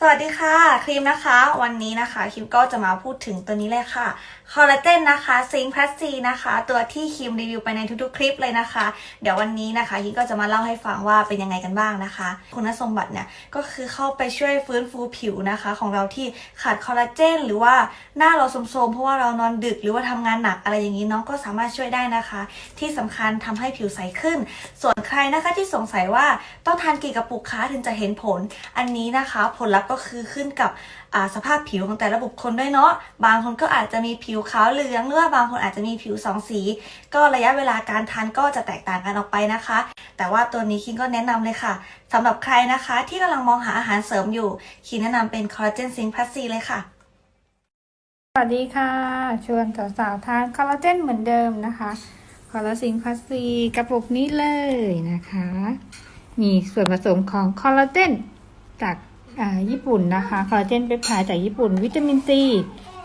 สวัสดีค่ะครีมนะคะ วันนี้นะคะครีมก็จะมาพูดถึงตัวนี้เลยค่ะคอลลาเจนนะคะซิงค์พลัสซีนะคะ ตัวที่ครีมรีวิวไปในทุกๆคลิปเลยนะคะ เดี๋ยววันนี้นะคะครีมก็จะมาเล่าให้ฟังว่าเป็นยังไงกันบ้างนะคะ คุณสมบัติเนี่ยก็คือเข้าไปช่วยฟื้นฟูผิวนะคะ ของเราที่ขาดคอลลาเจนหรือว่าหน้าเราโทมๆเพราะว่าเรานอนดึกหรือว่าทำงานหนักอะไรอย่างนี้เน้องก็สามารถช่วยได้นะคะ ที่สำคัญทำให้ผิวใสขึ้น ส่วนใครนะคะที่สงสัยว่าต้องทานกี่กระปุกคะถึงจะเห็นผล อันนี้นะคะผลลัพธ์ก็คือขึ้นกับสภาพผิวของแต่ละบุคคลด้วยเนาะบางคนก็อาจจะมีผิวขาวเหลืองหรือว่าบางคนอาจจะมีผิวสองสี ก็ระยะเวลาการทานก็จะแตกต่างกันออกไปนะคะ แต่ว่าตัวนี้คิงก็แนะนำเลยค่ะสำหรับใครนะคะที่กำลังมองหาอาหารเสริมอยู่คิงแนะนำเป็นคอลลาเจนซิงค์พลัสซีเลยค่ะสวัสดีค่ะ ชวนสาวๆทานคอลลาเจนเหมือนเดิมนะคะคอลลาซิงพัสซีกระปุกนี้เลยนะคะ มีส่วนผสมของคอลลาเจนจาก ญี่ปุ่นนะคะคอลลาเจนเปปไทด์จากญี่ปุ่น วิตามินซี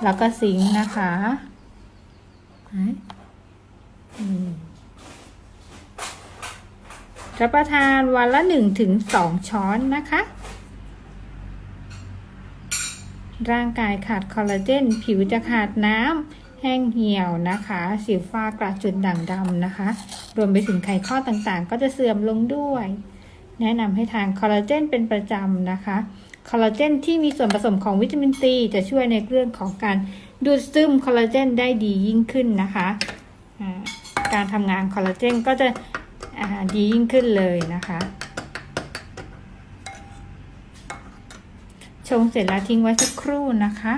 แล้วก็ซิงค์นะคะอืมรับประทานวันละหนึ่งถึงสองช้อนนะคะ ร่างกายขาดคอลลาเจน ผิวจะขาดน้ำแห้งเหี่ยวนะคะ สิวฟ้ากระจุดด่างดำนะคะ รวมไปถึงไขข้อต่างๆ ก็จะเสื่อมลงด้วย แนะนำให้ทานคอลลาเจนเป็นประจำนะคะ คอลลาเจนที่มีส่วนผสมของวิตามินซีจะช่วยในเรื่องของการดูดซึมคอลลาเจนได้ดียิ่งขึ้นนะคะ การทำงานคอลลาเจนก็จะดียิ่งขึ้นเลยนะคะชงเสร็จแล้วทิ้งไว้สักครู่นะคะ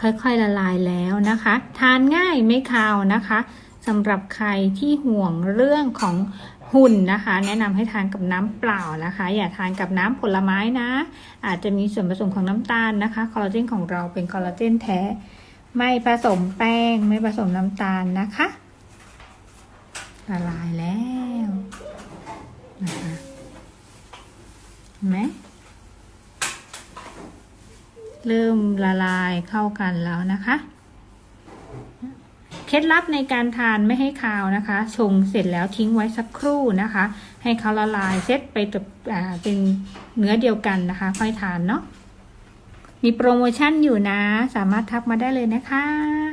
ค่อยๆละลายแล้วนะคะ ทานง่ายไม่คาวนะคะสำหรับใครที่ห่วงเรื่องของหุ่นนะคะ แนะนำให้ทานกับน้ำเปล่านะคะ อย่าทานกับน้ำผลไม้นะ อาจจะมีส่วนผสมของน้ำตาลนะคะคอลลาเจนของเราเป็นคอลลาเจนแท้ ไม่ผสมแป้ง ไม่ผสมน้ำตาลนะคะละลายแล้วนะคะเห็นไหม เริ่มละลายเข้ากันแล้วนะคะ เคล็ดลับในการทานไม่ให้คาวนะคะ ชงเสร็จแล้วทิ้งไว้สักครู่นะคะ ให้เขาละลายเซตไปกับเป็นเนื้อเดียวกันนะคะ ค่อยทานเนาะมีโปรโมชั่นอยู่นะ สามารถทักมาได้เลยนะคะ